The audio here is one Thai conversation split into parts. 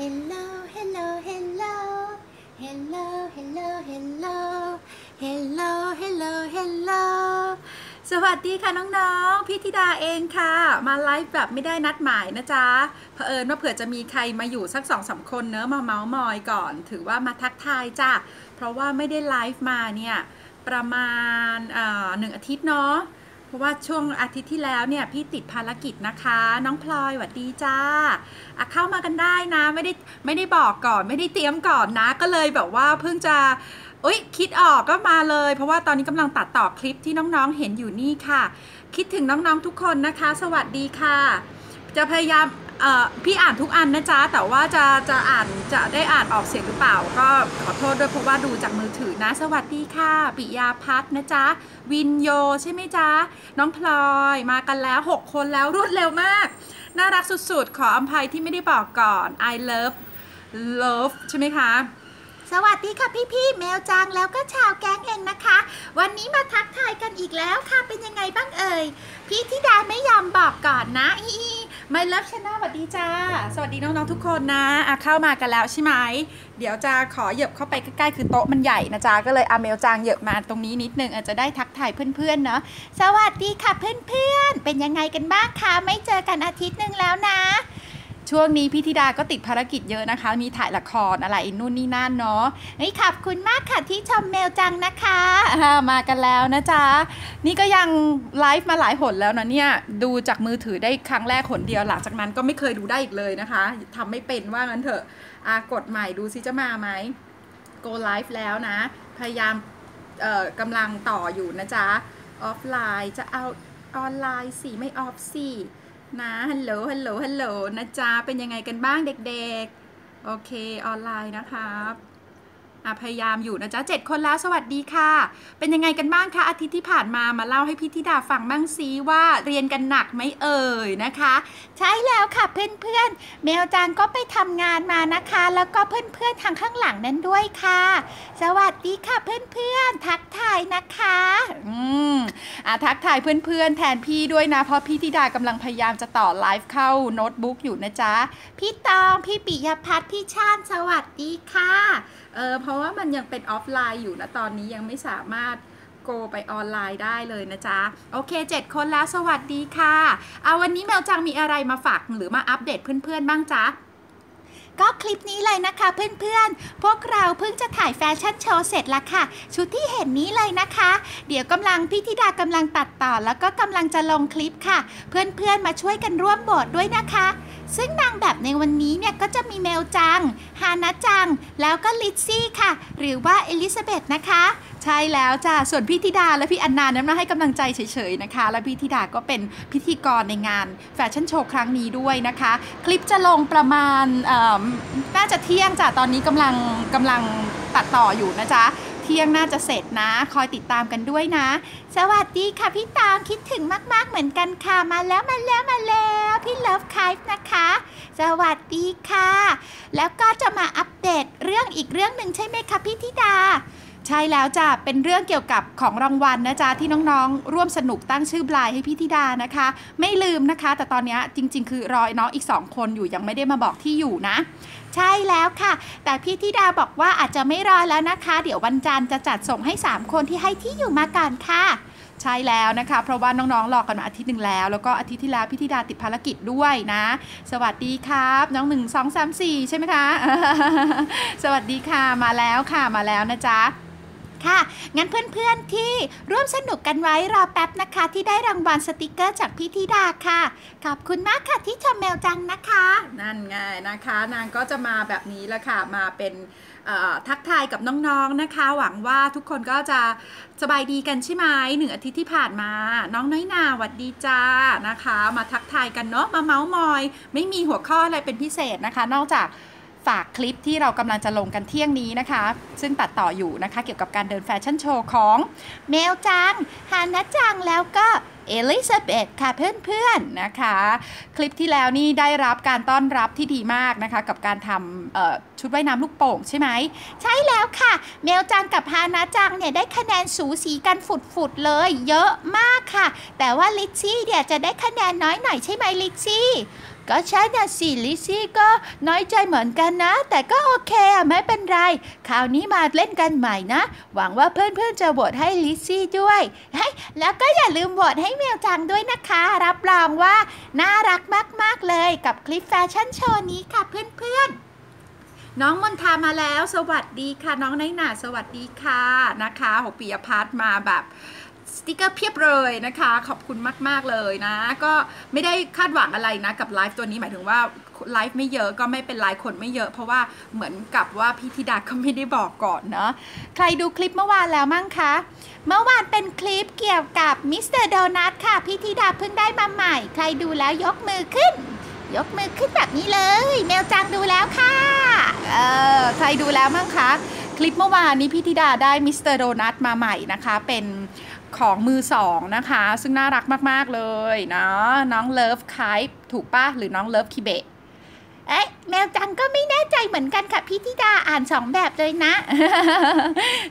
Hello Hello Hello Hello Hello Hello Hello Hello Hello สวัสดีค่ะน้องๆ พี่ธิดาเองค่ะ มาไลฟ์แบบไม่ได้นัดหมายนะจ๊ะเผอิญว่าเผื่อจะมีใครมาอยู่สักสองสาคนเนอะมาเมาส์มอยก่อน ถือว่ามาทักทายจ้ะ เพราะว่าไม่ได้ไลฟ์มาเนี่ย ประมาณหนึ่งอาทิตย์เนาะ เพราะว่าช่วงอาทิตย์ที่แล้วเนี่ยพี่ติดภารกิจนะคะ น้องพลอยหวัดดีจ้าเข้ามากันได้นะ ไม่ได้ไม่ได้บอกก่อน ไม่ได้เตรียมก่อนนะ ก็เลยแบบว่าเพิ่งจะอุ้ยคิดออกก็มาเลย เพราะว่าตอนนี้กำลังตัดต่อคลิปที่น้องๆเห็นอยู่นี่ค่ะ คิดถึงน้องๆทุกคนนะคะ สวัสดีค่ะ จะพยายาม พี่อ่านทุกอันนะจ๊ะ แต่ว่าจะจะอ่านจะได้อ่านออกเสียงหรือเปล่า ก็ขอโทษด้วยเพราะว่าดูจากมือถือนะ สวัสดีค่ะ ปิยาพัฒนะจ๊ะ วินโยใช่ไหมจ๊ะ น้องพลอยมากันแล้ว 6 คนแล้วรวดเร็วมาก น่ารักสุดๆ ขออภัยที่ไม่ได้บอกก่อน I love love ใช่ไหมคะสวัสดีค่ะพี่ๆแมวจางแล้วก็ชาวแก๊งเองนะคะ วันนี้มาทักทายกันอีกแล้วค่ะเป็นยังไงบ้างเอ่ย พี่ธิดาไม่ยอมบอกก่อนนะอี ไม่เลิฟชนะสวัสดีจ้า สวัสดีน้องๆทุกคนนะะเข้ามากันแล้วใช่ไหม เดี๋ยวจะขอเหยียบเข้าไปใกล้ๆ คือโต๊ะมันใหญ่นะจ๊ะ ก็เลยอาเมลจางเหยียบมาตรงนี้นิดนึงอาจจะได้ทักทายเพื่อนๆเนาะ สวัสดีค่ะเพื่อนๆ เป็นยังไงกันบ้างคะ ไม่เจอกันอาทิตย์หนึ่งแล้วนะ ช่วงนี้พี่ธิดาก็ติดภารกิจเยอะนะคะ มีถ่ายละครอะไรนู่นนี่นั่นเนาะนี่ขอบคุณมากค่ะที่ชมเมลจังนะคะมากันแล้วนะจ๊ะ นี่ก็ยังไลฟ์มาหลายหนแล้วนะเนี่ย ดูจากมือถือได้ครั้งแรกหนเดียวหลังจากนั้นก็ไม่เคยดูได้อีกเลยนะคะทำไม่เป็นว่างั้นเถอะอากดใหม่ดูซิจะมาไหม go live แล้วนะ พยายามกำลังต่ออยู่นะจ๊ะ ออฟไลน์จะเอาออนไลน์สิไม่ออฟสิ นะฮัลโหลฮัลโหลฮัลโหลนะจ๊ะเป็นยังไงกันบ้างเด็กๆ โอเคออนไลน์นะครับ พยายามอยู่นะจ๊ะเจ็ดคนแล้วสวัสดีค่ะ เป็นยังไงกันบ้างคะอาทิตย์ที่ผ่านมามาเล่าให้พี่ธิดาฟังบ้างซิว่าเรียนกันหนักไหมเอ่ยนะคะ ใช่แล้วค่ะเพื่อนๆ เมลจางก็ไปทำงานมานะคะ แล้วก็เพื่อนๆทางข้างหลังนั้นด้วยค่ะ สวัสดีค่ะเพื่อนๆ ทักทายนะคะอืมอะทักทายเพื่อนๆ แทนพี่ด้วยนะ เพราะพี่ธิดากำลังพยายามจะต่อไลฟ์เข้าโน้ตบุ๊กอยู่นะจ๊ะพี่ตองพี่ปิยพัฒน์พี่ชาติสวัสดีค่ะเออเพราะว่ามันยังเป็นออฟไลน์อยู่นะตอนนี้ยังไม่สามารถโกไปออนไลน์ได้เลยนะจ๊ะ โอเค 7 คนแล้วสวัสดีค่ะ เอาวันนี้แมวจังมีอะไรมาฝากหรือมาอัปเดตเพื่อนๆบ้างจ๊ะก็คลิปนี้เลยนะคะเพื่อนๆ พวกเราเพิ่งจะถ่ายแฟชั่นโชว์เสร็จแล้วค่ะ ชุดที่เห็นนี้เลยนะคะ เดี๋ยวกำลังพี่ธิดากำลังตัดต่อ แล้วก็กำลังจะลงคลิปค่ะ เพื่อนๆมาช่วยกันร่วมโบสด้วยนะคะ ซึ่งนางแบบในวันนี้เนี่ยก็จะมีเมลจัง ฮานะจัง แล้วก็ลิซซี่ค่ะ หรือว่าเอลิซาเบธนะคะ ใช่แล้วจ้ะส่วนพี่ธิดาและพี่อันนานั้นมาให้กำลังใจเฉยๆนะคะ และพี่ธิดาก็เป็นพิธีกรในงานแฟชั่นโชว์ครั้งนี้ด้วยนะคะ คลิปจะลงประมาณน่าจะเที่ยงจ้ะตอนนี้กำลังกำลังตัดต่ออยู่นะจ๊ะ ที่ยงน่าจะเสร็จนะ คอยติดตามกันด้วยนะ สวัสดีค่ะพี่ตามคิดถึงมาก ๆ เหมือนกันค่ะ มาแล้วมาแล้วมาแล้ว พี่เลิฟคายนะคะ สวัสดีค่ะ แล้วก็จะมาอัปเดตเรื่องอีกเรื่องหนึ่งใช่ไหมคะพี่ธิดา ใช่แล้วจ้ะ เป็นเรื่องเกี่ยวกับของรางวัลนะจ๊ะที่น้องๆ ร่วมสนุกตั้งชื่อบลายให้พี่ธิดานะคะ ไม่ลืมนะคะ แต่ตอนนี้จริง ๆ คือรอยน้องอีก 2 คนอยู่ยังไม่ได้มาบอกที่อยู่นะ ใช่แล้วค่ะ แต่พี่ธิดาบอกว่าอาจจะไม่รอแล้วนะคะ เดี๋ยววันจันทร์จะจัดส่งให้ 3 คนที่ให้ที่อยู่มาก่อนค่ะใช่แล้วนะคะ เพราะว่าน้องๆรอกันมาอาทิตย์หนึ่งแล้ว แล้วก็อาทิตย์ที่แล้วพี่ธิดาติดภารกิจด้วยนะ สวัสดีครับ น้องหนึ่งสองสามสี่ใช่ไหมคะ สวัสดีค่ะมาแล้วค่ะมาแล้วนะจ๊ะ ค่ะ งั้นเพื่อนๆที่ร่วมสนุกกันไว้รอแป๊บนะคะ ที่ได้รางวัลสติกเกอร์จากพี่ธิดาค่ะ ขอบคุณมากค่ะที่ชมแมวจังนะคะ นั่นไงนะคะ นางก็จะมาแบบนี้ล้วค่ะ มาเป็นทักทายกับน้องๆนะคะ หวังว่าทุกคนก็จะสบายดีกันใช่ไหมหนึ่งอาทิตย์ที่ผ่านมา น้องน้อยนาหวัดดีจ้านะคะ มาทักทายกันเนาะมาเมาส์มอย ไม่มีหัวข้ออะไรเป็นพิเศษนะคะ นอกจาก ฝากคลิปที่เรากำลังจะลงกันเที่ยงนี้นะคะ ซึ่งตัดต่ออยู่นะคะ เกี่ยวกับการเดินแฟชั่นโชว์ของเมลจังฮานะจังแล้วก็เอลิซาเบธค่ะเพื่อนๆนะคะ คลิปที่แล้วนี่ได้รับการต้อนรับที่ดีมากนะคะ กับการทำชุดว่ายน้ำลูกโป่งใช่ไหม ใช่แล้วค่ะ เมลจังกับฮานะจังเนี่ยได้คะแนนสูสีกันฝุดๆเลย เยอะมากค่ะ แต่ว่าลิซซี่เนี่ยจะได้คะแนนน้อยหน่อยใช่ไหมลิซซี่ ก็ใช่นะสิลิซซี่ก็น้อยใจเหมือนกันนะ แต่ก็โอเคอะไม่เป็นไร คราวนี้มาเล่นกันใหม่นะ หวังว่าเพื่อนๆจะโหวตให้ลิซี่ด้วยเฮ้แล้วก็อย่าลืมโหวตให้เมียวจังด้วยนะคะ รับรองว่าน่ารักมากๆเลยกับคลิปแฟชั่นโชว์นี้ค่ะเพื่อนๆน้องมนทามาแล้ว สวัสดีค่ะ น้องไนหนาสวัสดีค่ะนะคะหกปียพัฒน์มาแบบ สติกเกอร์เพียบเลยนะคะ ขอบคุณมาก ๆ เลยนะ ก็ไม่ได้คาดหวังอะไรนะ กับไลฟ์ตัวนี้หมายถึงว่าไลฟ์ไม่เยอะก็ไม่เป็นไรคนไม่เยอะ เพราะว่าเหมือนกับว่าพี่ธิดาก็ไม่ได้บอกก่อนเนาะใครดูคลิปเมื่อวานแล้วมั่งคะ เมื่อวานเป็นคลิปเกี่ยวกับมิสเตอร์โดนัทค่ะ พี่ธิดาเพิ่งได้มาใหม่ ใครดูแล้วยกมือขึ้น ยกมือขึ้นแบบนี้เลย เมลจังดูแล้วค่ะเออใครดูแล้วมั่งคะ คลิปเมื่อวานนี้พี่ธิดาได้มิสเตอร์โดนัทมาใหม่นะคะเป็น ของมือสองนะคะ ซึ่งน่ารักมาก ๆ เลยเนาะน้องเลิฟไคายถูกปะหรือน้องเลิฟคิเบะ เอ๊ะแมวจังก็ไม่แน่ใจเหมือนกันค่ะพี่ธิดาอ่านสองแบบเลยนะ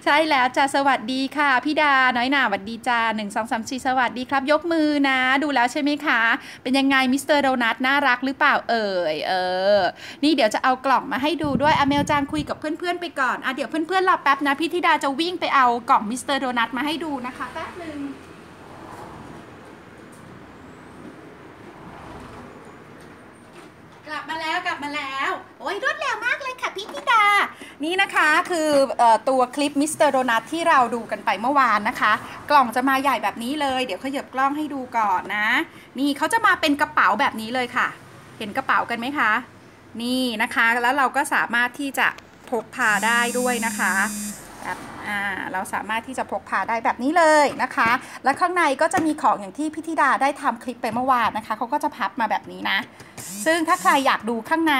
ใช่แล้วจ้าสวัสดีค่ะพี่ดาน้อยหนาสวัสดีจ้าหนึ่งสองสามสี่สวัสดีครับ ยกมือนะ ดูแล้วใช่ไหมคะ เป็นยังไงมิสเตอร์โดนัทน่ารักหรือเปล่าเอ่ยเออ นี่เดี๋ยวจะเอากล่องมาให้ดูด้วยอะเมลจังคุยกับเพื่อนๆไปก่อนอะเดี๋ยวเพื่อนๆรอแป๊บนะพี่ธิดาจะวิ่งไปเอากล่องมิสเตอร์โดนัทมาให้ดูนะคะแป๊บหนึ่ง กลับ มาแล้วกลับมาแล้ว โอ้ยรวดเร็วมากเลยค่ะพี่ธิดา นี่นะคะคือเออตัวคลิปมิสเตอร์โดนัทที่เราดูกันไปเมื่อวานนะคะ กล่องจะมาใหญ่แบบนี้เลย เดี๋ยวขยับกล้องให้ดูก่อนนะ นี่เขาจะมาเป็นกระเป๋าแบบนี้เลยค่ะ เห็นกระเป๋ากันไหมคะ นี่นะคะแล้วเราก็สามารถที่จะพกพาได้ด้วยนะคะแบบอ่าเราสามารถที่จะพกพาได้แบบนี้เลยนะคะ แล้วข้างในก็จะมีของอย่างที่พี่ธิดาได้ทำคลิปไปเมื่อวานนะคะเขาก็จะพับมาแบบนี้นะ ซึ่งถ้าใครอยากดูข้างใน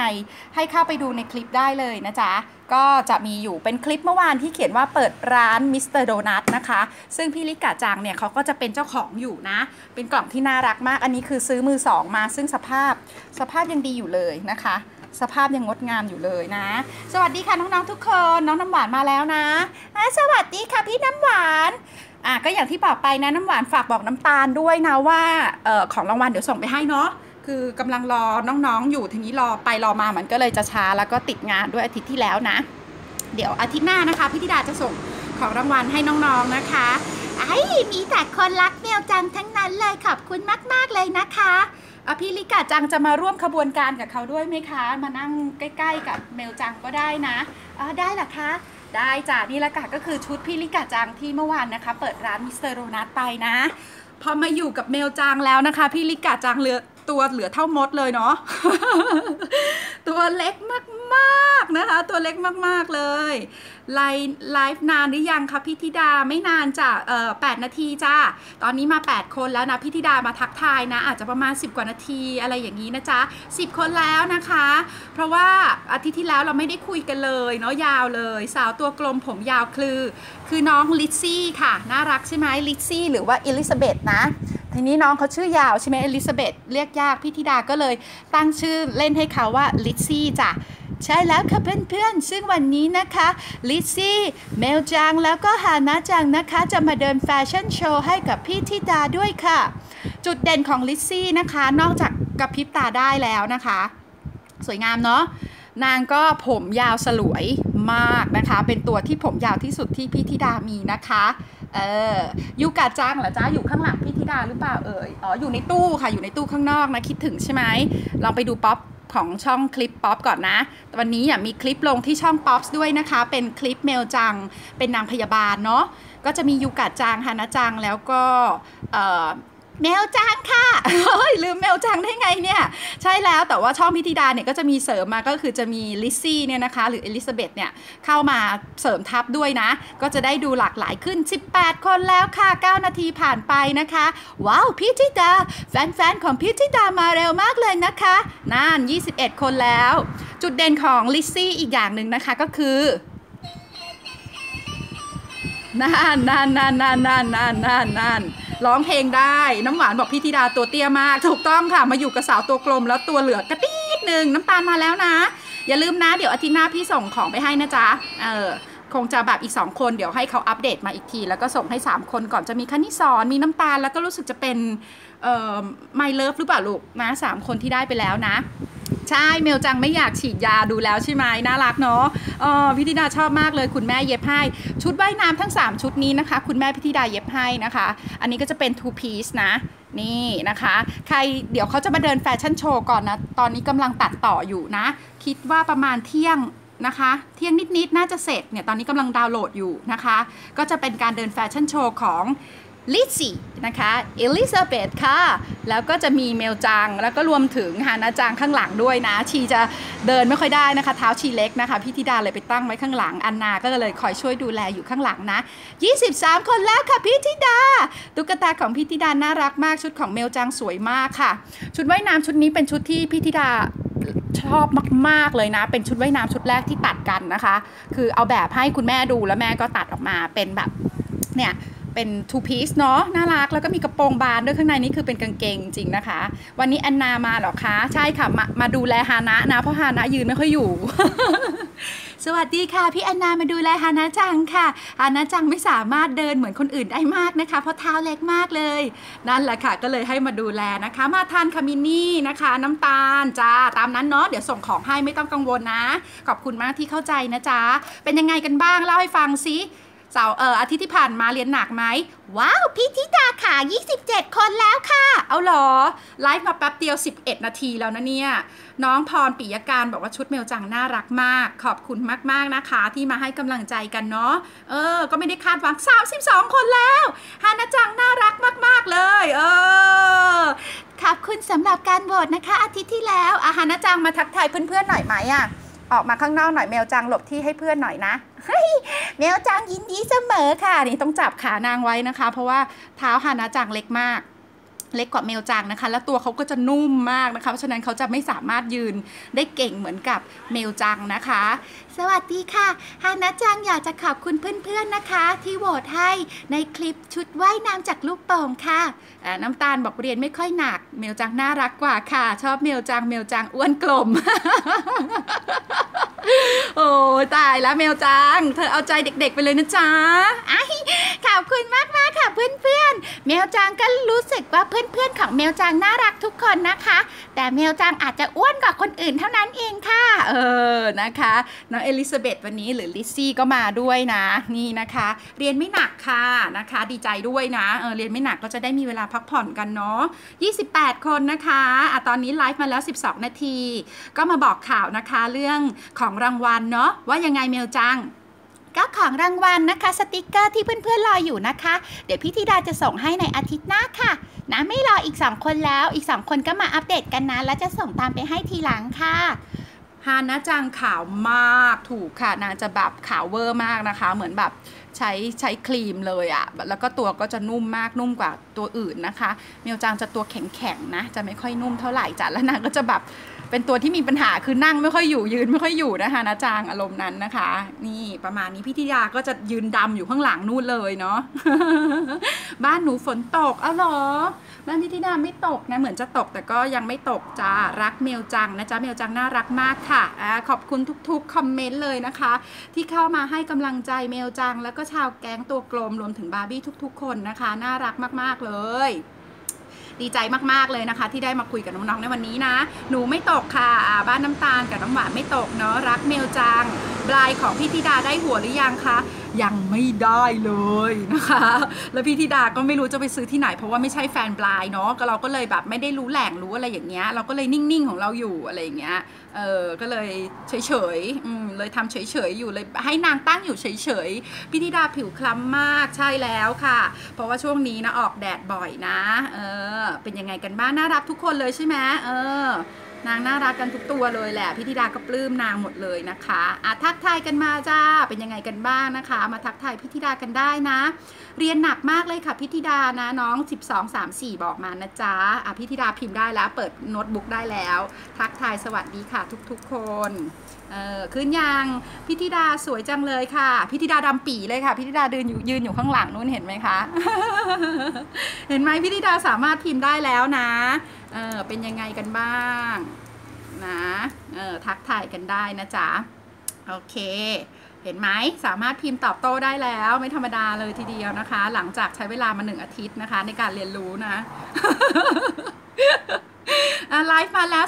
ให้เข้าไปดูในคลิปได้เลยนะจ๊ะ ก็จะมีอยู่เป็นคลิปเมื่อวานที่เขียนว่าเปิดร้านมิสเตอร์โดนัทนะคะ ซึ่งพี่ลิกาจังเนี่ยเขาก็จะเป็นเจ้าของอยู่นะ เป็นกล่องที่น่ารักมาก อันนี้คือซื้อมือสองมา ซึ่งสภาพสภาพยังดีอยู่เลยนะคะสภาพยังงดงามอยู่เลยนะ สวัสดีค่ะน้องๆทุกคน น้องน้ำหวานมาแล้วนะะสวัสดีค่ะพี่น้ำหวานอะก็อย่างที่บอกไปนะน้ำหวานฝากบอกน้ำตาลด้วยนะว่าออของรางวัลเดี๋ยวส่งไปให้เนาะ คือกำลังรอน้องๆ อยู่ทีนี้รอไปรอมามันก็เลยจะช้าแล้วก็ติดงานด้วยอาทิตย์ที่แล้วนะ เดี๋ยวอาทิตย์หน้านะคะพี่ธิดาจะส่งของรางวัลให้น้องๆนะคะไอ้มีแต่คนรักแมวจังทั้งนั้นเลยขอบคุณมากๆเลยนะคะอพี่ลิกาจังจะมาร่วมขบวนการกับเขาด้วยไหมคะ มานั่งใกล้ ๆ กับเมลจังก็ได้นะอ๋อได้หรอคะ ได้จ้ะนี่ละค่ะก็คือชุดพี่ลิกาจังที่เมื่อวานนะคะ เปิดร้านมิสเตอร์โรนัทไปนะ พอมาอยู่กับเมลจังแล้วนะคะ พี่ลิกาจังเลือ ตัวเหลือเท่ามดเลยเนาะ ตัวเล็กมากๆนะคะ ตัวเล็กมากๆเลยไลฟ์นานหรือยังคะพี่ธิดาไม่นานจ้ะเอ่อแนาทีจ้าตอนนี้มา 8 คนแล้วนะพี่ธิดามาทักทายนะ อาจจะประมาณ 10 กว่านาทีอะไรอย่างนี้นะจ๊ะ10 คนแล้วนะคะ เพราะว่าอาทิตย์ที่แล้วเราไม่ได้คุยกันเลยเนาะยาวเลย สาวตัวกลมผมยาวคือ คือน้องลิซซี่ค่ะ น่ารักใช่ไหมลิซซี่หรือว่าอลิซาเบธนะทีนี้น้องเขาชื่อยาวใช่ไหมอลิซาเบธเรียกยากพี่ธิดาก็เลยตั้งชื่อเล่นให้เขาว่าลิซซี่จ้ะ ใช่แล้วค่ะเพื่อนๆ ซึ่งวันนี้นะคะลิซซี่เมลจังแล้วก็ฮานาจังนะคะ จะมาเดินแฟชั่นโชว์ให้กับพี่ธิดาด้วยค่ะ จุดเด่นของลิซซี่นะคะ นอกจากกระพริบตาได้แล้วนะคะ สวยงามเนาะนางก็ผมยาวสลวยมากนะคะ เป็นตัวที่ผมยาวที่สุดที่พี่ธิดามีนะคะ เออยูกาจังเหรอจ๊ะอยู่ข้างหลังพี่ธิดาหรือเปล่าเอ่ย อ๋อ อยู่ในตู้ค่ะ อยู่ในตู้ข้างนอกนะ คิดถึงใช่ไหมลองไปดูป๊อป ของช่องคลิปป๊อปก่อนนะ วันนี้มีคลิปลงที่ช่องป๊อปด้วยนะคะ เป็นคลิปเมลจัง เป็นนางพยาบาลเนาะ ก็จะมียูกาจังฮานะจัง แล้วก็ แมวจังค่ะเฮ้ยลืมแมวจังได้ไงเนี่ยใช่แล้วแต่ว่าช่องพิธิดาเนี่ยก็จะมีเสริมมาก็คือจะมีลิซซี่เนี่ยนะคะหรือเอลิซาเบธเนี่ยเข้ามาเสริมทัพด้วยนะ ก็จะได้ดูหลากหลายขึ้น 18 คนแล้วค่ะ 9 นาทีผ่านไปนะคะ ว้าวพิธิดา แฟนๆของพิธิดามาเร็วมากเลยนะคะน่าน 21 คนแล้ว จุดเด่นของลิซซี่อีกอย่างหนึ่งนะคะก็คือนั่นนั่นนั่นนั่นนั่นนั่นนั่น ร้องเพลงได้น้ำหวานบอกพี่ธิดาตัวเตี้ยมาก ถูกต้องค่ะมาอยู่กับสาวตัวกลมแล้วตัวเหลือกระตีดหนึ่งน้ำตาลมาแล้วนะ อย่าลืมนะ เดี๋ยวอาทิตย์หน้าพี่ส่งของไปให้นะจ๊ะเออคงจะแบบอีก 2 คนเดี๋ยวให้เขาอัปเดตมาอีกที แล้วก็ส่งให้ 3 คนก่อนจะมีคณิสอนมีน้ำตาลแล้วก็รู้สึกจะเป็นเอ่อไมเลิฟหรือเปล่าลูกนะสามคนที่ได้ไปแล้วนะ ใช่เมลจังไม่อยากฉีดยาดูแล้วใช่ไหมน่ารักเนาะออพิธิดาชอบมากเลยคุณแม่เย็บให้ชุดว่ายน้ำทั้ง 3 ชุดนี้นะคะ คุณแม่พิธิดาเย็บให้นะคะ อันนี้ก็จะเป็น two piece นะนี่นะคะ ใครเดี๋ยวเขาจะมาเดินแฟชั่นโชว์ก่อนนะ ตอนนี้กำลังตัดต่ออยู่นะ คิดว่าประมาณเที่ยงนะคะ เที่ยงนิดๆน่าจะเสร็จเนี่ย ตอนนี้กำลังดาวน์โหลดอยู่นะคะ ก็จะเป็นการเดินแฟชั่นโชว์ของ ลิซี่นะคะเอลิซาเบธค่ะ แล้วก็จะมีเมลจัง แล้วก็รวมถึงฮานาจังข้างหลังด้วยนะ ชีจะเดินไม่ค่อยได้นะคะ เท้าชีเล็กนะคะ พี่ธิดาเลยไปตั้งไว้ข้างหลัง อันนาก็เลยคอยช่วยดูแลอยู่ข้างหลังนะ 23 คนแล้วค่ะพี่ธิดา ตุ๊กตาของพี่ธิดาน่ารักมาก ชุดของเมลจังสวยมากค่ะ ชุดว่ายน้ำชุดนี้เป็นชุดที่พี่ธิดาชอบมาก ๆ เลยนะ เป็นชุดว่ายน้ำชุดแรกที่ตัดกันนะคะ คือเอาแบบให้คุณแม่ดูแล้วแม่ก็ตัดออกมาเป็นแบบเนี่ย เป็น two piece เนาะน่ารักแล้วก็มีกระโปรงบานด้วยข้างในนี่คือเป็นกางเกงจริงนะคะ วันนี้แอนนามาเหรอคะ ใช่ค่ะมามาดูแลฮานะนะเพราะฮานะยืนไม่ค่อยอยู่ สวัสดีค่ะ พี่แอนนามาดูแลฮานะจังค่ะฮานะจังไม่สามารถเดินเหมือนคนอื่นได้มากนะคะ เพราะเท้าเล็กมากเลย นั่นแหละค่ะ ก็เลยให้มาดูแลนะคะ มาทานคามินี่นะคะ น้ำตาลจ้าตามนั้นเนาะเดี๋ยวส่งของให้ไม่ต้องกังวลนะ ขอบคุณมากที่เข้าใจนะจ๊ะเป็นยังไงกันบ้างเล่าให้ฟังซิ สาร์เอออาทิตย์ที่ผ่านมาเรียนหนักไหมว้าวพี่ธิดาค่ะ 27 คนแล้วค่ะ เอาหรอ ไลฟ์มาแป๊บเดียว 11 นาทีแล้วนะเนี่ย น้องพรปิยการบอกว่าชุดเมลจังน่ารักมาก ขอบคุณมาก ๆ นะคะ ที่มาให้กำลังใจกันเนาะเออ ก็ไม่ได้คาดหวัง 32 คนแล้วฮานาจังน่ารักมาก ๆ เลย เออขอบคุณสำหรับการโหวตนะคะ อาทิตย์ที่แล้วอาฮานาจังมาทักทายเพื่อนๆหน่อยไหมอะออกมาข้างนอกหน่อยเมลจังหลบที่ให้เพื่อนหน่อยนะ เฮ้ยเมวจังยินดีเสมอค่ะ นี่ต้องจับขานางไว้นะคะ เพราะว่าเท้าฮานาจังเล็กมาก เล็กกว่าเมลจังนะคะ แล้วตัวเขาก็จะนุ่มมากนะคะ เพราะฉะนั้นเขาจะไม่สามารถยืนได้เก่งเหมือนกับเมลจังนะคะ สวัสดีค่ะฮานะจังอยากจะขอบคุณเพื่อนๆนะคะ ที่โหวตให้ในคลิปชุดว่ายน้ำจากลูกโป่งค่ะน้ำตาลบอกเรียนไม่ค่อยหนัก เมลจังน่ารักกว่าค่ะ ชอบเมลจังเมลจังอ้วนกลม โอ้ตายแล้วเมลจัง เธอเอาใจเด็กๆไปเลยนะจ๊ะขอบคุณมากมากๆค่ะเพื่อนๆเมลจังก็รู้สึกว่าเพื่อนๆของเมลจังน่ารักทุกคนนะคะ แต่เมลจังอาจจะอ้วนกว่าคนอื่นเท่านั้นเองค่ะ เออนะคะน้องเอลิซาเบธวันนี้หรือลิซซี่ก็มาด้วยนะนี่นะคะ เรียนไม่หนักค่ะนะคะ ดีใจด้วยนะเออเรียนไม่หนักก็จะได้มีเวลาพักผ่อนกันเนาะ28 คนนะคะอะตอนนี้ไลฟ์มาแล้ว 12 นาที ก็มาบอกข่าวนะคะเรื่องของรางวัลเนาะว่ายังไงเมลจังก็ของรางวัลนะคะ สติกเกอร์ที่เพื่อนๆรออยู่นะคะ เดี๋ยวพี่ธิดาจะส่งให้ในอาทิตย์หน้าค่ะ นะไม่รออีก 2 คนแล้วอีก 2 คนก็มาอัปเดตกันนะ แล้วจะส่งตามไปให้ทีหลังค่ะ ฮานะจังขาวมากถูกค่ะนางจะแบบขาวเวอร์มากนะคะ เหมือนแบบใช้ใช้ครีมเลยอะ่ะแล้วก็ตัวก็จะนุ่มมากนุ่มกว่าตัวอื่นนะคะ เมียวจังจะตัวแข็งๆนะ จะไม่ค่อยนุ่มเท่าไหร่จ้ะแล้วนางก็จะแบบ เป็นตัวที่มีปัญหาคือนั่งไม่ค่อยอยู่ยืนไม่ค่อยอยู่นะคะนะจางอารมณ์นั้นนะคะ นี่ประมาณนี้พี่ธิยาก็จะยืนดำอยู่ข้างหลังนู่นเลยเนาะบ้านหนูฝนตกเอาเหรอ บ้านพี่ธิดาไม่ตกนะเหมือนจะตกแต่ก็ยังไม่ตกจ้ารักเมลจังนะจ๊ะเมลจังน่ารักมากค่ะอ่าขอบคุณทุกๆคอมเมนต์เลยนะคะ ที่เข้ามาให้กำลังใจเมลจัง แล้วก็ชาวแก๊งตัวกลมรวมถึงบาร์บี้ทุก ๆ คนนะคะ น่ารักมากๆเลย ดีใจมากๆเลยนะคะ ที่ได้มาคุยกับน้องๆในวันนี้นะ หนูไม่ตกค่ะบ้านน้ำตาลกับน้ำหวานไม่ตกเนาะรักเมลจังบลายของพี่ธิดาได้หัวหรือยังคะยังไม่ได้เลยนะคะ แล้วพี่ธิดาก็ไม่รู้จะไปซื้อที่ไหน เพราะว่าไม่ใช่แฟนบลายเนาะก็เราก็เลยแบบไม่ได้รู้แหล่งรู้อะไรอย่างเงี้ย เราก็เลยนิ่งๆของเราอยู่อะไรอย่างเงี้ยเออก็เลยเฉยๆเลยทำเฉยๆอยู่เลยให้นางตั้งอยู่เฉยๆพี่ธิดาผิวคล้ำมากใช่แล้วค่ะ เพราะว่าช่วงนี้นะออกแดดบ่อยนะ เออเป็นยังไงกันบ้างน่ารักทุกคนเลยใช่ไหมเออ นางน่ารักกันทุกตัวเลยแหละพี่ธิดาก็ปลื้มนางหมดเลยนะคะอะทักทายกันมาจ้าเป็นยังไงกันบ้างนะคะ มาทักทายพี่ธิดากันได้นะ เรียนหนักมากเลยค่ะพี่ธิดานะน้อง 12 3 4 บอกมานะจ๊ะอะพี่ธิดาพิมพ์ได้แล้ว เปิดโน้ตบุ๊กได้แล้ว ทักทายสวัสดีค่ะทุกๆคน เออขึ้นยังพี่ธิดาสวยจังเลยค่ะพี่ธิดาดำปีเลยค่ะพี่ธิดาเดินอยู่ยืนอยู่ข้างหลังนู้นเห็นไหมคะ เห็นไหมพี่ธิดาสามารถพิมพ์ได้แล้วนะเออเป็นยังไงกันบ้างนะเออทักทายกันได้นะจ๊ะโอเค เห็นไหมสามารถพิมพ์ตอบโต้ได้แล้ว ไม่ธรรมดาเลยทีเดียวนะคะ หลังจากใช้เวลามาหนึ่งอาทิตย์นะคะ ในการเรียนรู้นะ ไลฟ์มาแล้ว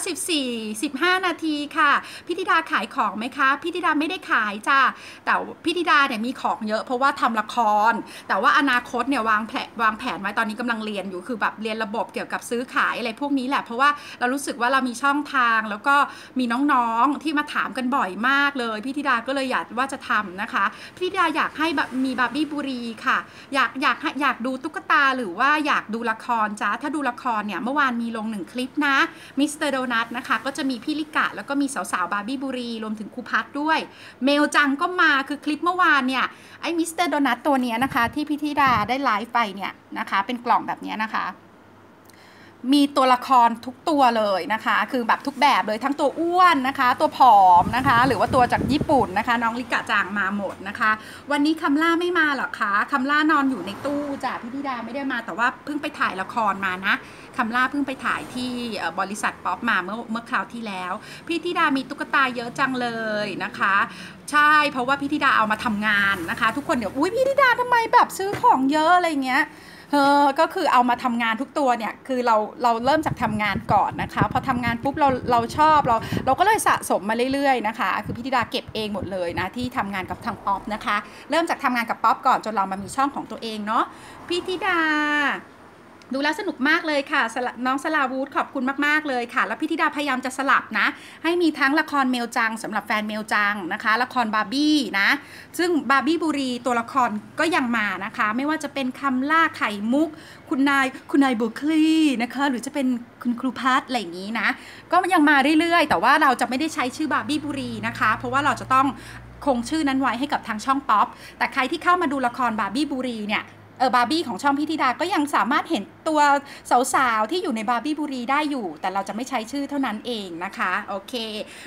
14 15 นาทีค่ะพี่ธิดาขายของไหมคะพี่ธิดาไม่ได้ขายจ้าแต่พี่ธิดาเนี่ยมีของเยอะเพราะว่าทำละคร แต่ว่าอนาคตเนี่ยวางแผนวางแผนไว้ตอนนี้กำลังเรียนอยู่คือแบบเรียนระบบเกี่ยวกับซื้อขายอะไรพวกนี้แหละเพราะว่าเรารู้สึกว่าเรามีช่องทางแล้วก็มีน้องๆที่มาถามกันบ่อยมากเลยพี่ธิดาก็เลยอยากว่าจะทำนะคะพี่ธิดาอยากให้แบบมีบาร์บี้บุรีค่ะ อยากอยากอยากดูตุ๊กตาหรือว่าอยากดูละครจ้าถ้าดูละครเนี่ยเมื่อวานมีลงหนึ่งคลิปนะมิสเตอร์โดนัทนะคะ ก็จะมีพี่ลิกะ แล้วก็มีสาวๆ บาร์บี้บุรี รวมถึงครูพัทด้วย เมลจังก็มาคือคลิปเมื่อวานเนี่ย ไอ้มิสเตอร์โดนัทตัวนี้นะคะ ที่พี่ธิดาได้ไลฟ์ไปเนี่ยนะคะ เป็นกล่องแบบนี้นะคะ มีตัวละครทุกตัวเลยนะคะ คือแบบทุกแบบเลยทั้งตัวอ้วนนะคะ ตัวผอมนะคะ หรือว่าตัวจากญี่ปุ่นนะคะ น้องลิกะจางมาหมดนะคะ วันนี้คำล่าไม่มาหรอคะคำล่านอนอยู่ในตู้จ้ะพี่ธิดาไม่ได้มาแต่ว่าเพิ่งไปถ่ายละครมานะคำล่าเพิ่งไปถ่ายที่บริษัทป๊อปมาเมื่อเมื่อคราวที่แล้ว พี่ธิดามีตุ๊กตาเยอะจังเลยนะคะ ใช่เพราะว่าพี่ธิดาเอามาทำงานนะคะ ทุกคนเดี๋ยวอุ้ยพี่ธิดาทำไมแบบซื้อของเยอะอะไรเงี้ย เออก็คือเอามาทำงานทุกตัวเนี่ยคือเราเราเริ่มจากทำงานก่อนนะคะ พอทำงานปุ๊บเราเราชอบเราเราก็เลยสะสมมาเรื่อยๆนะคะ คือพี่ธิดาเก็บเองหมดเลยนะที่ทำงานกับทางป๊อปนะคะ เริ่มจากทำงานกับป๊อปก่อนจนเรามามีช่องของตัวเองเนาะพี่ธิดา ดูแล้วสนุกมากเลยค่ะ น้องสลาวูดขอบคุณมากๆเลยค่ะ แล้วพี่ธิดาพยายามจะสลับนะ ให้มีทั้งละครเมลจังสำหรับแฟนเมลจังนะคะ ละครบาร์บี้นะ ซึ่งบาร์บี้บุรีตัวละครก็ยังมานะคะ ไม่ว่าจะเป็นคำล่าไข่มุก คุณนายคุณนายบุคลีนะคะ หรือจะเป็นคุณครูพัทอะไรอย่างนี้นะ ก็ยังมาเรื่อยๆ แต่ว่าเราจะไม่ได้ใช้ชื่อบาร์บี้บุรีนะคะ เพราะว่าเราจะต้องคงชื่อนั้นไว้ให้กับทางช่องป๊อป แต่ใครที่เข้ามาดูละครบาร์บี้บุรีเนี่ย เออบาร์บี้ของช่องพิธิดาก็ยังสามารถเห็นตัวสาวๆที่อยู่ในบาร์บี้บุรีได้อยู่ แต่เราจะไม่ใช้ชื่อเท่านั้นเองนะคะโอเค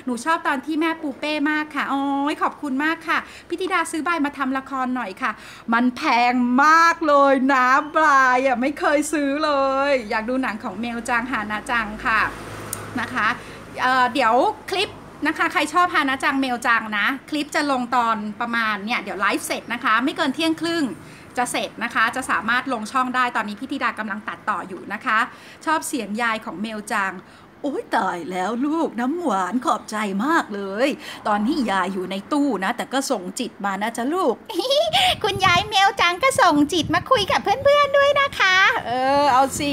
หนูชอบตอนที่แม่ปูเป้มากค่ะโอ้ยขอบคุณมากค่ะ พิธิดาซื้อใบมาทำละครหน่อยค่ะ มันแพงมากเลยนะบลายอะไม่เคยซื้อเลย อยากดูหนังของเมลจังฮานาจังค่ะนะคะเเดี๋ยวคลิปนะคะใครชอบฮานาจังเมลจังนะ คลิปจะลงตอนประมาณเนี่ยเดี๋ยวไลฟ์เสร็จนะคะ ไม่เกินเที่ยงครึ่ง จะเสร็จนะคะ จะสามารถลงช่องได้ตอนนี้พี่ธิดากำลังตัดต่ออยู่นะคะ ชอบเสียงยายของเมลจังโอ้ยตายแล้วลูกน้ำหวานขอบใจมากเลย ตอนนี้ยายอยู่ในตู้นะ แต่ก็ส่งจิตมานะจ๊ะลูก คุณยายเมลจังก็ส่งจิตมาคุยกับเพื่อนๆด้วยนะคะ เออ เอาสิ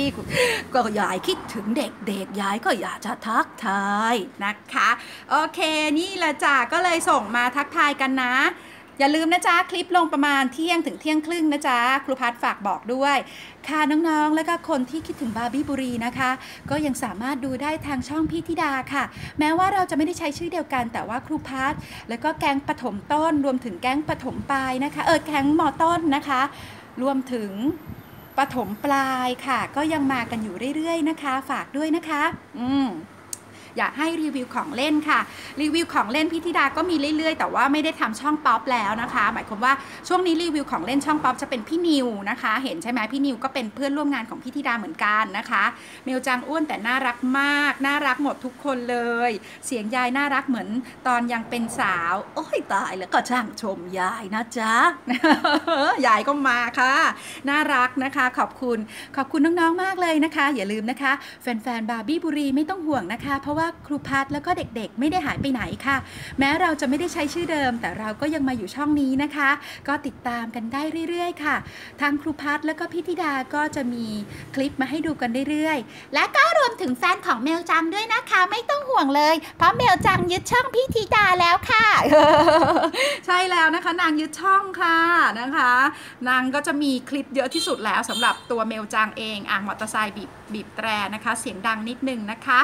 ก็ยายคิดถึงเด็กๆยายก็อยากจะทักทายนะคะ โอเคนี่ละจ้ะก็เลยส่งมาทักทายกันนะ อย่าลืมนะจ๊ะ คลิปลงประมาณเที่ยงถึงเที่ยงครึ่งนะจ๊ะ ครูพัฒฝากบอกด้วย ค่ะน้องๆ และก็คนที่คิดถึงบาร์บี้บุรีนะคะ ก็ยังสามารถดูได้ทางช่องพี่ธิดาค่ะ แม้ว่าเราจะไม่ได้ใช้ชื่อเดียวกัน แต่ว่าครูพัฒแล้วก็แก๊งปฐมต้น รวมถึงแก๊งปฐมปลายนะคะ เออแก๊งมอต้นนะคะ รวมถึงปฐมปลายค่ะ ก็ยังมากันอยู่เรื่อยๆ นะคะ ฝากด้วยนะคะ อืม อยากให้รีวิวของเล่นค่ะ รีวิวของเล่นพี่ธิดาก็มีเรื่อยๆ แต่ว่าไม่ได้ทำช่องป๊อปแล้วนะคะ หมายความว่าช่วงนี้รีวิวของเล่นช่องป๊อปจะเป็นพี่นิวนะคะ เห็นใช่ไหมพี่นิวก็เป็นเพื่อนร่วมงานของพี่ธิดาเหมือนกันนะคะเมลจังอ้วนแต่น่ารักมาก น่ารักหมดทุกคนเลย เสียงยายน่ารักเหมือนตอนยังเป็นสาว โอ้ยตายแล้วก็ช่างชมยายนะจ๊ะยายก็มาค่ะ น่ารักนะคะขอบคุณขอบคุณน้องๆมากเลยนะคะ อย่าลืมนะคะ แฟนๆบาร์บี้บุรีไม่ต้องห่วงนะคะ เพราะว่าว่าครูพัฒแล้วก็เด็กๆ ไม่ได้หายไปไหนค่ะ แม้เราจะไม่ได้ใช้ชื่อเดิม แต่เราก็ยังมาอยู่ช่องนี้นะคะ ก็ติดตามกันได้เรื่อยๆ ค่ะ ทางครูพัฒแล้วก็พี่ธิดาก็จะมีคลิปมาให้ดูกันเรื่อยๆ และก็รวมถึงแฟนของเมลจังด้วยนะคะ ไม่ต้องห่วงเลย เพราะเมลจังยึดช่องพี่ธิดาแล้วค่ะ ใช่แล้วนะคะนางยึดช่องค่ะนะคะ นางก็จะมีคลิปเยอะที่สุดแล้วสำหรับตัวเมลจังเองอ่างมอเตอร์ไซค์บีบบีบแตรนะคะ เสียงดังนิดนึงนะคะ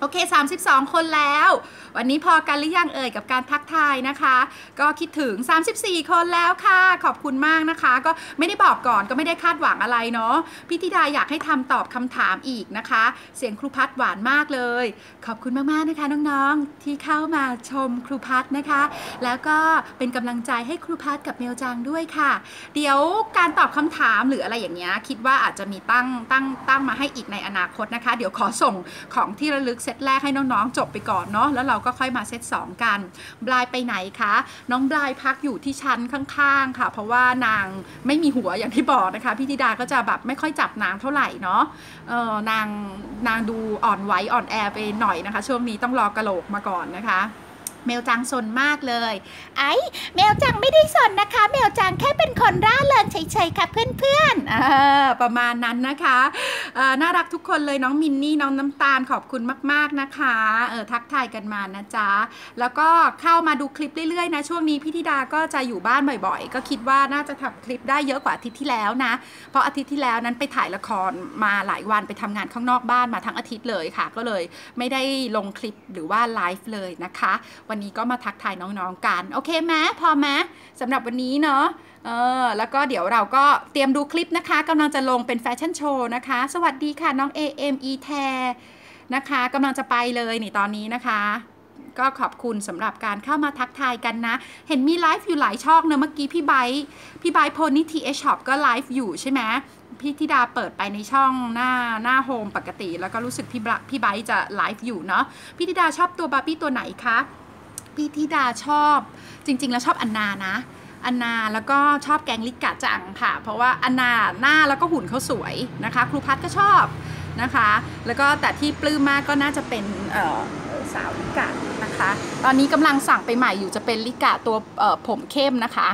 โอเค 32 คนแล้ว วันนี้พอกันหรือยังเอ่ยกับการทักทายนะคะ ก็คิดถึง 34 คนแล้วค่ะ ขอบคุณมากนะคะ ก็ไม่ได้บอกก่อนก็ไม่ได้คาดหวังอะไรเนาะพี่ธิดาอยากให้ทำตอบคำถามอีกนะคะ เสียงครูพัฒหวานมากเลย ขอบคุณมากๆนะคะน้องๆที่เข้ามาชมครูพัฒนะคะ แล้วก็เป็นกำลังใจให้ครูพัฒกับเมลจังด้วยค่ะ เดี๋ยวการตอบคำถามหรืออะไรอย่างเงี้ยคิดว่าอาจจะมีตั้งตั้งตั้งมาให้อีกในอนาคตนะคะ เดี๋ยวขอส่งของที่ระลึกเซตแรกให้น้องๆจบไปก่อนเนาะแล้วเราก็ค่อยมาเซตสองกันบลายไปไหนคะน้องบลายพักอยู่ที่ชั้นข้างๆค่ะ เพราะว่านางไม่มีหัวอย่างที่บอกนะคะพี่ธิดาก็จะแบบไม่ค่อยจับนางเท่าไหร่เนาะเออนางนางดูอ่อนไหวอ่อนแอไปหน่อยนะคะ ช่วงนี้ต้องรอกระโหลกมาก่อนนะคะ เมลจังสนมากเลย ไอ้เมลจังไม่ได้สนนะคะ เมลจังแค่เป็นคนร่าเริงเฉยๆค่ะเพื่อนๆประมาณนั้นนะคะน่ารักทุกคนเลยน้องมินนี่น้องน้ำตาลขอบคุณมาก ๆนะคะเออทักทายกันมานะจ๊ะแล้วก็เข้ามาดูคลิปเรื่อยๆนะช่วงนี้พี่ธิดาก็จะอยู่บ้านบ่อยๆ ก็คิดว่าน่าจะทำคลิปได้เยอะกว่าอาทิตย์ที่แล้วนะ เพราะอาทิตย์ที่แล้วนั้นไปถ่ายละครมาหลายวันไปทำงานข้างนอกบ้านมาทั้งอาทิตย์เลยค่ะ ก็เลยไม่ได้ลงคลิปหรือว่าไลฟ์เลยนะคะวันันนี้ก็มาทักทายน้องๆกัน โอเคไหมพอไหมสำหรับวันนี้เนาะเออแล้วก็เดี๋ยวเราก็เตรียมดูคลิปนะคะกำลังจะลงเป็นแฟชั่นโชว์นะคะ สวัสดีค่ะน้อง AME แทนะคะกำลังจะไปเลยนี่ตอนนี้นะคะ ก็ขอบคุณสำหรับการเข้ามาทักทายกันนะ เห็นมีไลฟ์อยู่หลายช่องเนะเมื่อกี้พี่ไบพี่ไบโพนี่ทีเอช็อปก็ไลฟ์อยู่ใช่ไหมพี่ธิดาเปิดไปในช่องหน้าหน้าโฮมปกติ แล้วก็รู้สึกพี่พี่ไบจะไลฟ์อยู่เนาะพี่ธิดาชอบตัวบาร์บี้ตัวไหนคะ พี่ธิดาชอบ จริง ๆ แล้วชอบอันนานะอันนาแล้วก็ชอบแกงลิกกะจังค่ะ เพราะว่าอันนาหน้าแล้วก็หุ่นเขาสวยนะคะ ครูพัดก็ชอบนะคะ แล้วก็แต่ที่ปลื้มมากก็น่าจะเป็นสาวลิกะนะคะ ตอนนี้กำลังสั่งไปใหม่อยู่จะเป็นลิกะตัวผมเข้มนะคะ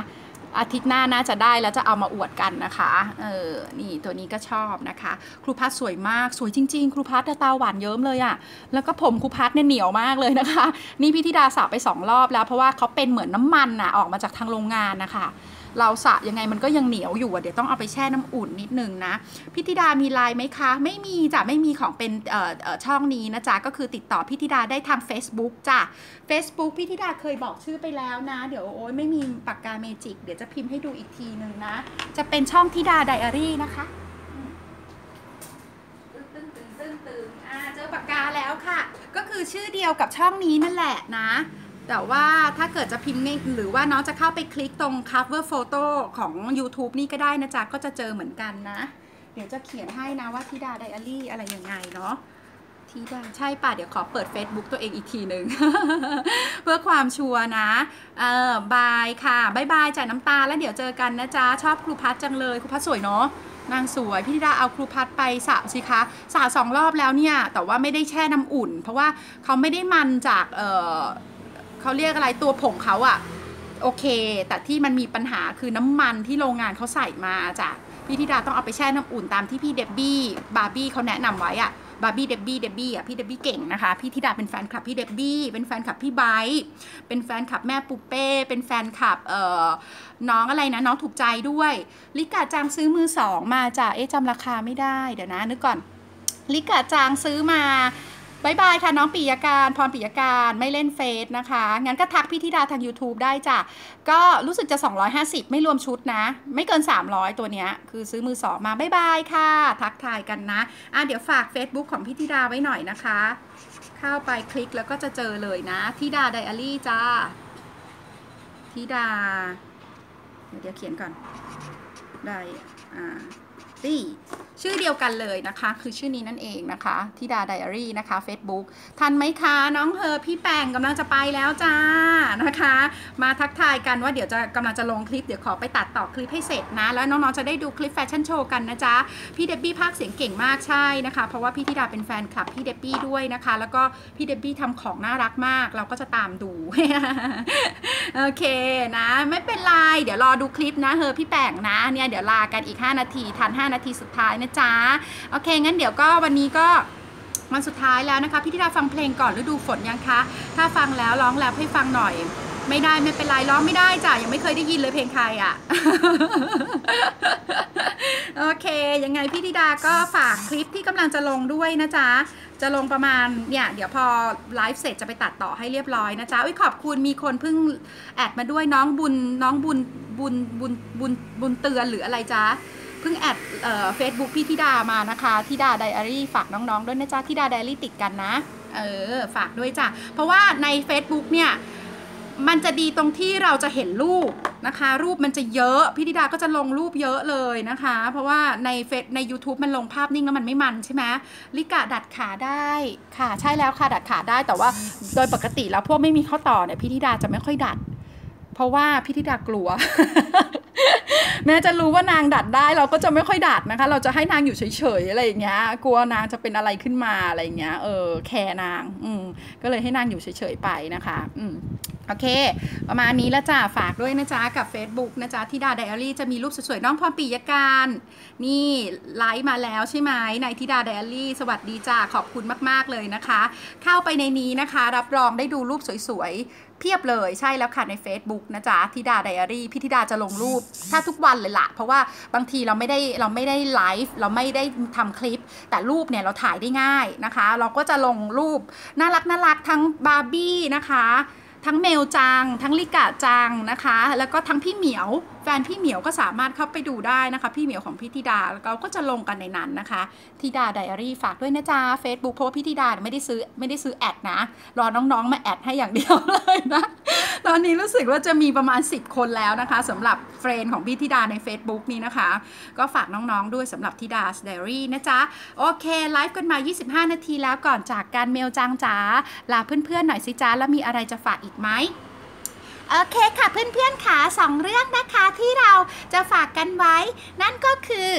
อาทิตย์หน้าน่าจะได้แล้วจะเอามาอวดกันนะคะ เออ นี่ตัวนี้ก็ชอบนะคะ ครูพัดสวยมาก สวยจริง ๆ ครูพัดตาหวานเยิ้มเลยอะ่ะ แล้วก็ผมครูพัดเนี่ยเหนียวมากเลยนะคะ นี่พี่ธิดาสาวไปสองรอบแล้วเพราะว่าเขาเป็นเหมือนน้ำมันอะออกมาจากทางโรงงานนะคะ เราสะยังไงมันก็ยังเหนียวอยู่เดี๋ยวต้องเอาไปแช่น้ำอุ่นนิดนึงนะพิธิดามีไลน์ไหมคะ ไม่มีจ้ะไม่มีของเป็นช่องนี้นะจ๊ะก็คือติดต่อพิธิดาได้ทาง Facebook จ้ะ Facebook พิธิดาเคยบอกชื่อไปแล้วนะ เดี๋ยวโอ้ยไม่มีปากกาเมจิก เดี๋ยวจะพิมพ์ให้ดูอีกทีนึงนะ จะเป็นช่องทิดาไดอารี่นะคะตึงตึงตึงตึงอ่าเจอปากกาแล้วค่ะ ก็คือชื่อเดียวกับช่องนี้นั่นแหละนะ แต่ว่าถ้าเกิดจะพิมพ์หรือว่าน้องจะเข้าไปคลิกตรง cover photo ของ YouTube นี่ก็ได้นะจ๊ะ ก็จะเจอเหมือนกันนะ เดี๋ยวจะเขียนให้นะว่าทิดาไดอารี่อะไรยังไงเนาะทิดาใช่ป่ะ เดี๋ยวขอเปิด Facebook ตัวเองอีกทีหนึ่ง เพื่อความชัวร์นะ เออบายค่ะบายบายจ่ายน้ำตาแล้วเดี๋ยวเจอกันนะจ๊ะ ชอบครูพัดจังเลย ครูพัดสวยเนาะนางสวยพี่ธิดาเอาครูพัดไปสระสิคะสระสองรอบแล้วเนี่ย แต่ว่าไม่ได้แช่น้ำอุ่น เพราะว่าเขาไม่ได้มันจากเอ่อ เขาเรียกอะไรตัวผงเขาอะโอเค แต่ที่มันมีปัญหาคือน้ำมันที่โรงงานเขาใส่มาจากพี่ธิดาต้องเอาไปแช่น้ำอุ่นตามที่พี่เดบบี้บาร์บี้เขาแนะนำไว้อะบาร์บี้เดบบี้เดบบี้อะพี่เดบบี้เก่งนะคะพี่ธิดาเป็นแฟนคลับพี่เดบบี้เป็นแฟนคลับพี่ไบเป็นแฟนคลับแม่ปุเป้เป็นแฟนคลับเอ่อน้องอะไรนะน้องถูกใจด้วย ลิกาจางซื้อมือสองมาจากเอ๊ะจำราคาไม่ได้เดี๋ยวนะนึกก่อน ลิกาจางซื้อมา บายบายค่ะน้องปิยการพรปิยการไม่เล่นเฟซนะคะ งั้นก็ทักพี่ธิดาทาง YouTube ได้จ้ะ ก็รู้สึกจะ 250 ไม่รวมชุดนะ ไม่เกิน 300 ตัวเนี้ย คือซื้อมือสองมาบายบายค่ะ ทักทายกันนะ อะเดี๋ยวฝาก Facebook ของพี่ธิดาไว้หน่อยนะคะ เข้าไปคลิกแล้วก็จะเจอเลยนะธิดาไดอารี่จ้าธิดา เดี๋ยวเขียนก่อน ได้อ่าตี้ ชื่อเดียวกันเลยนะคะ คือชื่อนี้นั่นเองนะคะที่ดาไดอารี่นะคะ Facebook ทันไหมคะน้องเฮอพี่แปงกำลังจะไปแล้วจ้านะคะ มาทักทายกันว่าเดี๋ยวจะกำลังจะลงคลิป เดี๋ยวขอไปตัดต่อคลิปให้เสร็จนะ แล้วน้องๆจะได้ดูคลิปแฟชั่นโชว์กันนะจ๊ะ พี่เดบบี้ภาคเสียงเก่งมากใช่นะคะ เพราะว่าพี่ธิดาเป็นแฟนคลับพี่เดบบี้ด้วยนะคะ แล้วก็พี่เดบบี้ทำของน่ารักมาก เราก็จะตามดูโอเคนะไม่เป็นไรเดี๋ยวรอดูคลิปนะเฮอพี่แปงนะเนี่ยเดี๋ยวลากันอีก 5 นาทีทัน 5 นาทีสุดท้ายนะจ๊ะ โอเค งั้นเดี๋ยวก็วันนี้ก็วันสุดท้ายแล้วนะคะ พี่ธิดาฟังเพลงก่อนฤดูฝนยังคะ ถ้าฟังแล้วร้องแล้วให้ฟังหน่อย ไม่ได้ไม่เป็นไรร้องไม่ได้จ้ะยังไม่เคยได้ยินเลยเพลงใครอะ่ะ โอเค ยังไงพี่ธิดาก็ฝากคลิปที่กำลังจะลงด้วยนะจ๊ะ จะลงประมาณเนี่ย เดี๋ยวพอไลฟ์เสร็จจะไปตัดต่อให้เรียบร้อยนะจ๊ะอุ้ยขอบคุณมีคนเพิ่งแอดมาด้วยน้องบุญน้องบุญบุญบุญบุญบุญเตือนหรืออะไรจ๊ะ เพิ่งแอดเฟซบุ๊กพี่ธิดามานะคะธิดาไดอารี่ฝากน้องๆ ด้วยนะจ๊ะธิดาไดอารี่ติดกันนะ เออ ฝากด้วยจ้ะ เพราะว่าใน Facebook เนี่ย มันจะดีตรงที่เราจะเห็นรูปนะคะ รูปมันจะเยอะพี่ธิดาก็จะลงรูปเยอะเลยนะคะ เพราะว่าในเฟซใน YouTube มันลงภาพนิ่งแล้วมันไม่มันใช่ไหมลิกะดัดขาได้ค่ะ ใช่แล้วค่ะดัดขาได้แต่ว่าโดยปกติแล้วพวกไม่มีข้อต่อเนี่ยพี่ธิดาจะไม่ค่อยดัด เพราะว่าพี่ธิดากลัว แม้จะรู้ว่านางดัดได้เราก็จะไม่ค่อยดัดนะคะ เราจะให้นางอยู่เฉยๆอะไรอย่างเงี้ย กลัวนางจะเป็นอะไรขึ้นมาอะไรอย่างเงี้ย เออ แคร์นาง อืม ก็เลยให้นางอยู่เฉยๆไปนะคะ อืมโอเค ประมาณนี้แล้วจ้าฝากด้วยนะจ๊ะ กับ Facebook นะจ๊ะที่ดาไดอารี่จะมีรูปสวยๆ น้องพรปิยการ นี่ไลฟ์มาแล้วใช่ไหมในทิดาไดอารี่ สวัสดีจ้าขอบคุณมากๆเลยนะคะ เข้าไปในนี้นะคะ รับรองได้ดูรูปสวยๆ เพียบเลยใช่แล้วค่ะใน Facebook นะจ๊ะทิดาไดอารี่พี่ทิดาจะลงรูปถ้าทุกวันเลยละเพราะว่าบางทีเราไม่ได้เราไม่ได้ไลฟ์เราไม่ได้ทำคลิป แต่รูปเนี่ยเราถ่ายได้ง่ายนะคะ เราก็จะลงรูปน่ารักน่ารักทั้งบาร์บี้นะคะ ทั้งเมลจัง ทั้งลิกาจังนะคะ แล้วก็ทั้งพี่เหมียวแฟนพี่เหมียวก็สามารถเข้าไปดูได้นะคะ พี่เหมียวของพี่ธิดาแล้วเราก็จะลงกันในนั้นนะคะธิดาไดอารี่ฝากด้วยนะจ๊ะ Facebook เพราะว่าพี่ธิดาไม่ได้ซื้อไม่ได้ซื้อแอดนะ รอน้องๆมาแอดให้อย่างเดียวเลยนะ ตอนนี้รู้สึกว่าจะมีประมาณ 10 คนแล้วนะคะสำหรับเฟรนของพี่ธิดาใน Facebook นี้นะคะ ก็ฝากน้องๆด้วยสำหรับธิดาไดอารี่นะจ๊ะ โอเคไลฟ์กันมา 25 นาทีแล้วก่อนจากการเมลจังจ๋าลาเพื่อนๆหน่อยสิจ้าแล้วมีอะไรจะฝากอีกไหม โอเคค่ะเพื่อนๆค่ะสองเรื่องนะคะที่เราจะฝากกันไว้ นั่นก็คือ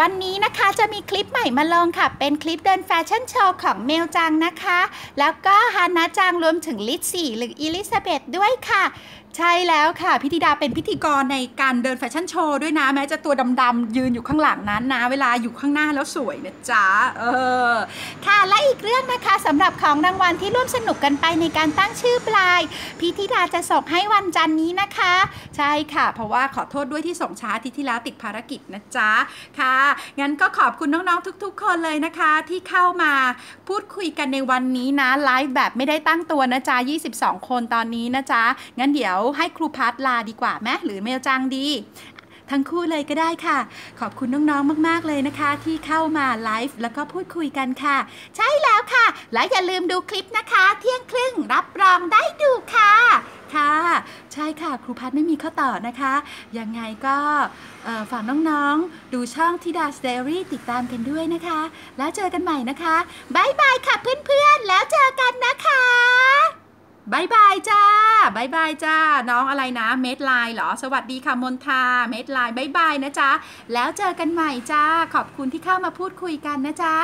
วันนี้นะคะจะมีคลิปใหม่มาลงค่ะ เป็นคลิปเดินแฟชั่นโชว์ของเมลจังนะคะ แล้วก็ฮานาจังรวมถึงลิซซี่หรืออิลิซาเบธด้วยค่ะ ใช่แล้วค่ะพิธิดาเป็นพิธีกรในการเดินแฟชั่นโชว์ด้วยนะ แม้จะตัวดำๆยืนอยู่ข้างหลังนั้นนะ เวลาอยู่ข้างหน้าแล้วสวยนะจ๊ะเออค่ะและอีกเรื่องนะคะสำหรับของรางวัลที่ร่วมสนุกกันไปในการตั้งชื่อปลาย พิธิดาจะส่งให้วันจันนี้นะคะ ใช่ค่ะ เพราะว่าขอโทษด้วยที่ส่งช้าที่ที่แล้วติดภารกิจนะจ๊ะค่ะงั้นก็ขอบคุณน้องๆทุก ๆ คนเลยนะคะ ที่เข้ามาพูดคุยกันในวันนี้นะไลฟ์แบบไม่ได้ตั้งตัวนะจ๊ะ22 คนตอนนี้นะจ๊ะงั้นเดี๋ยวให้ครูพัทลาดีกว่าไหมหรือเมลจังดี ทั้งคู่เลยก็ได้ค่ะ ขอบคุณน้องๆมาก ๆ เลยนะคะ ที่เข้ามาไลฟ์แล้วก็พูดคุยกันค่ะ ใช่แล้วค่ะ และอย่าลืมดูคลิปนะคะ เที่ยงครึ่งรับรองได้ดูค่ะค่ะ ใช่ค่ะ ครูพัฒไม่มีข้อต่อนะคะ ยังไงก็ฝากน้องๆ ดูช่องทิดาสเตอรี่ติดตามกันด้วยนะคะ แล้วเจอกันใหม่นะคะบายบายค่ะเพื่อนๆ แล้วเจอกันนะคะ บายบายจ้าบายบายจ้า น้องอะไรนะ เมดไลน์เหรอ สวัสดีค่ะมนทา เมดไลน์บายบายนะจ๊ะ แล้วเจอกันใหม่จ้า ขอบคุณที่เข้ามาพูดคุยกันนะจ๊ะ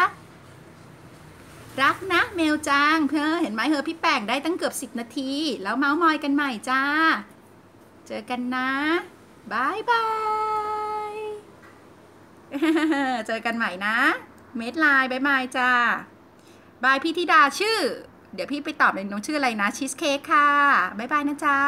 รักนะเมลจังเพื่อเห็นไหมเฮอพี่แป้งได้ตั้งเกือบ10นาที แล้วเมาส์มอยกันใหม่จ้า เจอกันนะบายบายเจอกันใหม่นะ เมดไลน์บายบายจ้าบายพี่ธิดาชื่อ เดี๋ยวพี่ไปตอบเลยน้องชื่ออะไรนะชีสเค้กค่ะบายบายนะจ๊ะ